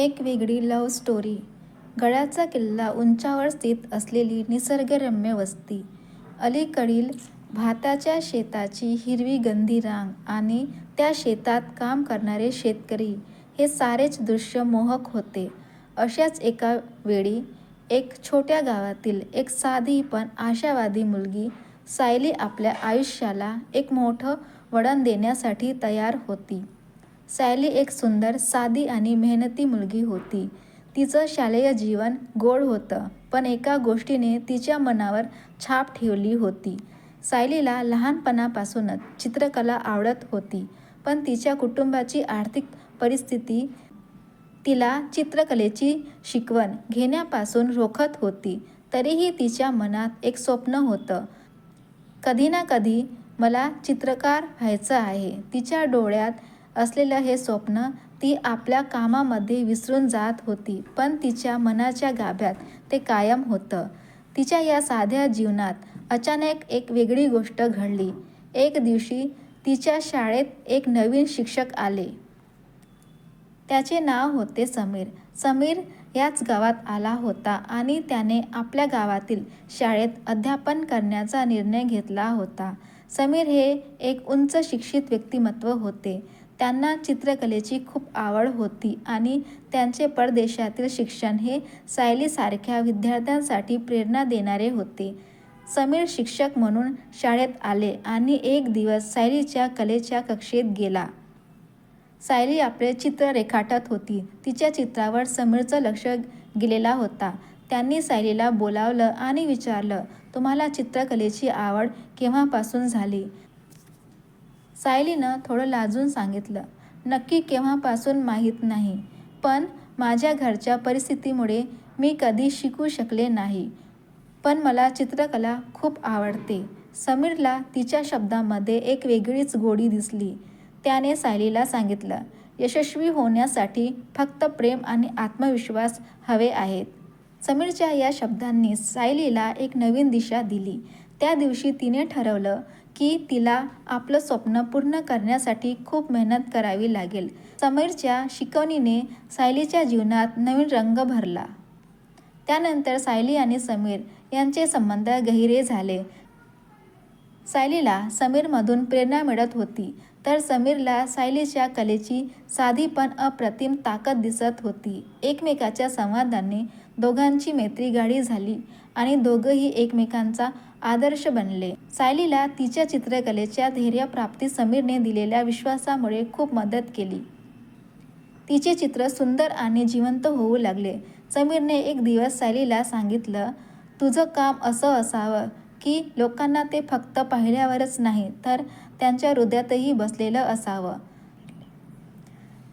एक वेगळी love story गडाचा किल्ला उंचावर स्थित असलेली निसर्गरम्य वस्ती. अलीकडील भाताच्या शेताची हिरवी गंधी रांग आणि त्या शेतात काम करणारे शेतकरी हे सारेच दृश्य मोहक होते. अशाच एका वेळी एक छोट्या गावातील एक साधी पण आशावादी मुलगी सायली आपल्या आयुष्याला एक मोठं वळण देण्यासाठी तयार होती. सायली एक सुंदर साधी आणि मेहनती मुलगी होती. तिचं शालेय जीवन गोड होतं पण एका गोष्टीने तिच्या मनावर छाप ठेवली होती. सायलीला लहानपणापासूनच चित्रकला आवडत होती पण तिच्या कुटुंबाची आर्थिक परिस्थिती तिला चित्रकलेची शिकवण घेण्यापासून रोखत होती तरीही तिच्या मनात एक स्वप्न होतं. कधी ना कधी मला चित्रकार व्हायचं आहे. तिच्या डोळ्यात असलेलं हे स्वप्न ती आपल्या कामामध्ये विसरून जात होती पण तिच्या मनाच्या गाभ्यात ते कायम होतं. तिच्या या साध्या जीवनात अचानक एक वेगळी गोष्ट घडली. एक दिवशी तिच्या शाळेत एक नवीन शिक्षक आले. त्याचे नाव होते समीर. समीर याच गावात आला होता आणि त्याने आपल्या गावातील शाळेत अध्यापन करण्याचा निर्णय घेतला होता. समीर हे एक उंच शिक्षित व्यक्तिमत्व होते. त्यांना चित्रकलेची खूप आवड होती आणि त्यांचे परदेशातील शिक्षण हे सायलीसारख्या विद्यार्थ्यांसाठी प्रेरणा देणारे होते. समीर शिक्षक म्हणून शाळेत आले आणि एक दिवस सायलीच्या कलेच्या कक्षेत गेला. सायली आपले चित्र रेखाटत होती. तिच्या चित्रावर समीरचं लक्ष गेलेला होता. त्यांनी सायलीला बोलावलं आणि विचारलं तुम्हाला चित्रकलेची आवड केव्हापासून झाली? सायलीनं थोडं लाजून सांगितलं नक्की केव्हापासून माहीत नाही पण माझ्या घरच्या परिस्थितीमुळे मी कधी शिकू शकले नाही. पण मला चित्रकला खूप आवडते. समीरला तिच्या शब्दामध्ये एक वेगळीच गोडी दिसली. त्याने सायलीला सांगितलं यशस्वी होण्यासाठी फक्त प्रेम आणि आत्मविश्वास हवे आहेत. समीरच्या या शब्दांनी सायलीला एक नवीन दिशा दिली. त्या दिवशी तिने ठरवलं की तिला आपलं स्वप्न पूर्ण करण्यासाठी खूप मेहनत करावी लागेल. समीरच्या शिकवणीने सायलीच्या जीवनात नवीन रंग भरला. त्यानंतर सायली आणि समीर यांचे संबंध गहिरे झाले. सायलीला समीरमधून प्रेरणा मिळत होती. तर समीरला सायलीच्या कलेची साधी पण अप्रतिम ताकद दिसत होती. एकमेकाच्या संवादाने दोघांची मैत्री गाडी झाली आणि दोघंही एकमेकांचा आदर्श बनले. सायलीला तिच्या चित्रकलेच्या धैर्यप्राप्ती समीरने दिलेल्या विश्वासामुळे खूप मदत केली. तिचे चित्र सुंदर आणि जिवंत होऊ लागले. समीरने एक दिवस सायलीला सांगितलं तुझं काम असं असावं की लोकांना ते फक्त पाहिल्यावरच नाही तर त्यांच्या हृदयातही बसलेलं असावं.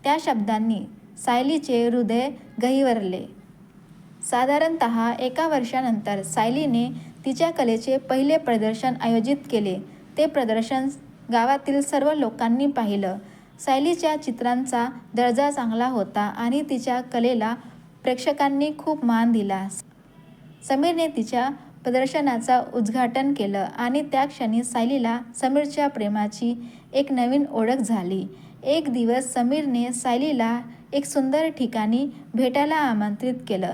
त्या शब्दांनी सायलीचे हृदय गहिवरले. साधारणत एका वर्षानंतर सायलीने तिच्या कलेचे पहिले प्रदर्शन आयोजित केले. ते प्रदर्शन गावातील सर्व लोकांनी पाहिलं. सायलीच्या चित्रांचा दर्जा चांगला होता आणि तिच्या कलेला प्रेक्षकांनी खूप मान दिला. समीरने तिच्या प्रदर्शनाचा उद्घाटन केलं आणि त्या क्षणी सायलीला समीरच्या प्रेमाची एक नवीन ओळख झाली. एक दिवस समीरने सायलीला एक सुंदर ठिकाणी भेटायला आमंत्रित केलं.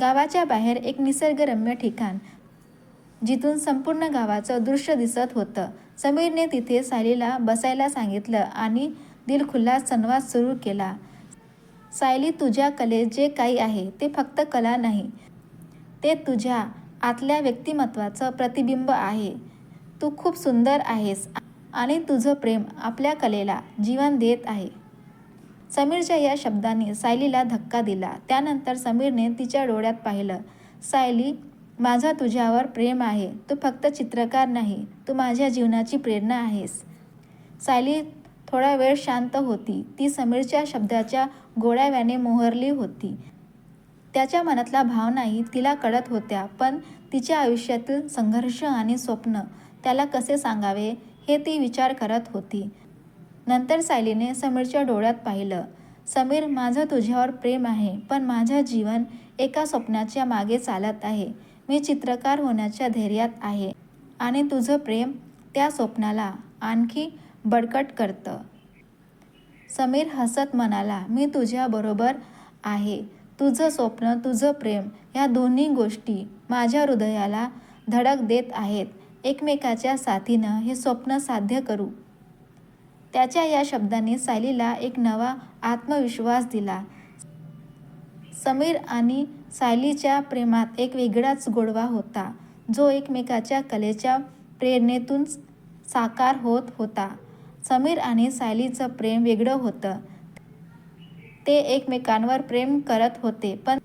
गावाच्या बाहेर एक निसर्गरम्य ठिकाण जिथून संपूर्ण गावाचं दृश्य दिसत होतं. समीरने तिथे सायलीला बसायला सांगितलं आणि दिलखुल्ला संवाद सुरू केला. सायली तुझ्या कलेत जे काही आहे ते फक्त कला नाही. ते तुझ्या आतल्या व्यक्तिमत्वाचं प्रतिबिंब आहे. तू खूप सुंदर आहेस आणि तुझं प्रेम आपल्या कलेला जीवन देत आहे. समीरच्या या शब्दांनी सायलीला धक्का दिला. त्यानंतर समीरने तिच्या डोळ्यात पाहिलं सायली माझा तुझ्यावर प्रेम आहे. तू फक्त चित्रकार नाही. तू माझ्या जीवनाची प्रेरणा आहेस. सायली थोडा वेळ शांत होती. ती समीरच्या शब्दाच्या गोळ्याव्याने मोहरली होती. त्याच्या मनातल्या भावनाही तिला कळत होत्या पण तिच्या आयुष्यातील संघर्ष आणि स्वप्न त्याला कसे सांगावे हे ती विचार करत होती. नंतर सायलीने समीरच्या डोळ्यात पाहिलं समीर माझं तुझ्यावर प्रेम आहे पण माझं जीवन एका स्वप्नाच्या मागे चालत आहे. मी चित्रकार होण्याच्या धैर्यात आहे आणि तुझं प्रेम त्या स्वप्नाला आणखी बळकट करतं. समीर हसत म्हणाला मी तुझ्याबरोबर आहे. तुझं स्वप्न तुझं प्रेम या दोन्ही गोष्टी माझ्या हृदयाला धडक देत आहेत. एकमेकाच्या साथीनं हे स्वप्न साध्य करू. त्याच्या या शब्दांनी सायलीला एक नवा आत्मविश्वास दिला. समीर आणि सायलीच्या प्रेमात एक वेगळाच गोडवा होता जो एकमेकाच्या कलेच्या प्रेरणेतून साकार होत होता. समीर आणि सायलीचं प्रेम वेगळं होतं. ते एकमेकांवर प्रेम करत होते पण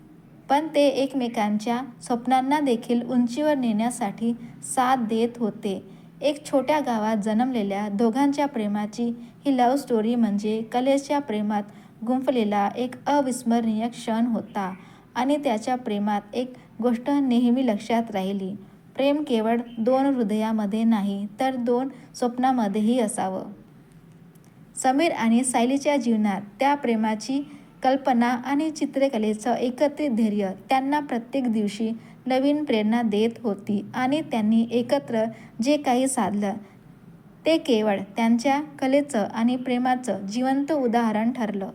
पण ते एकमेकांच्या स्वप्नांना देखील उंचीवर नेण्यासाठी साथ देत होते. एक छोट्या गावात जन्मलेल्या दोघांच्या प्रेमाची ही लव्ह स्टोरी म्हणजे कलेच्या प्रेमात गुंफलेला एक अविस्मरणीय क्षण होता आणि त्याच्या प्रेमात एक गोष्ट नेहमी लक्षात राहिली. प्रेम केवळ दोन हृदयामध्ये नाही तर दोन स्वप्नामध्येही असावं. समीर आणि सायलीच्या जीवनात त्या प्रेमाची कल्पना आणि चित्रकलेचं एकत्रित धैर्य त्यांना प्रत्येक दिवशी नवीन प्रेरणा देत होती आणि त्यांनी एकत्र जे काही साधलं ते केवळ त्यांच्या कलेचं आणि प्रेमाचं जिवंत उदाहरण ठरलं.